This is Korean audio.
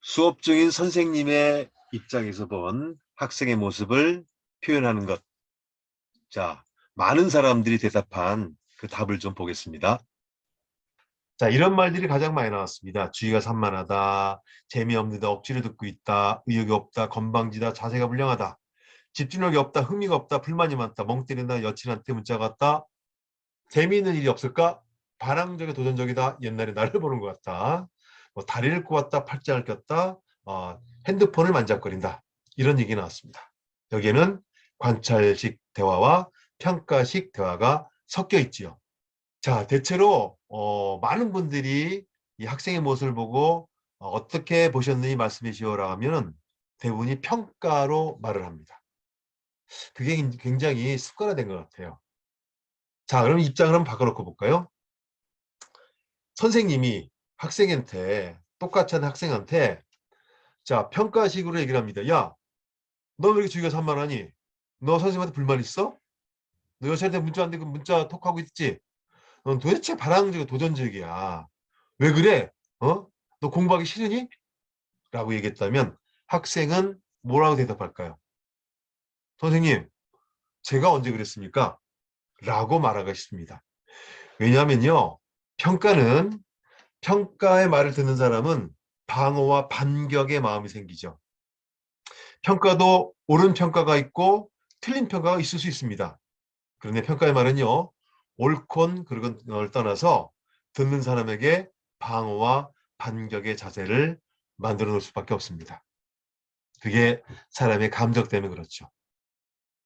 수업 중인 선생님의 입장에서 본 학생의 모습을 표현하는 것. 자, 많은 사람들이 대답한 그 답을 좀 보겠습니다. 자, 이런 말들이 가장 많이 나왔습니다. 주의가 산만하다, 재미없는다, 억지로 듣고 있다, 의욕이 없다, 건방지다, 자세가 불량하다, 집중력이 없다, 흥미가 없다, 불만이 많다, 멍 때린다, 여친한테 문자가 왔다, 재미있는 일이 없을까? 반항적이 도전적이다, 옛날에 나를 보는 것 같다, 뭐 다리를 꼬았다, 팔짱을 꼈다, 어, 핸드폰을 만작거린다. 이런 얘기 나왔습니다. 여기에는 관찰식 대화와 평가식 대화가 섞여 있지요. 자, 대체로 어, 많은 분들이 이 학생의 모습을 보고 어, 떻게 보셨느니 말씀해 주시오라 하면 대부분이 평가로 말을 합니다. 그게 굉장히 습관화된 것 같아요. 자, 그럼 입장을 한번 바꿔놓고 볼까요? 선생님이 학생한테 하는 학생한테 자 평가식으로 얘기를 합니다. 야, 너 왜 이렇게 주의가 산만하니? 너 선생님한테 불만 있어? 너 여자한테 문자 안 되고 문자 톡하고 있지? 넌 도대체 반항적이고 도전적이야. 왜 그래? 어? 너 공부하기 싫으니? 라고 얘기했다면 학생은 뭐라고 대답할까요? 선생님, 제가 언제 그랬습니까? 라고 말하고 싶습니다. 왜냐하면요. 평가는 평가의 말을 듣는 사람은 방어와 반격의 마음이 생기죠. 평가도 옳은 평가가 있고 틀린 평가가 있을 수 있습니다. 그런데 평가의 말은요. 옳건 걸 떠나서 듣는 사람에게 방어와 반격의 자세를 만들어 놓을 수밖에 없습니다. 그게 사람의 감정 때문에 그렇죠.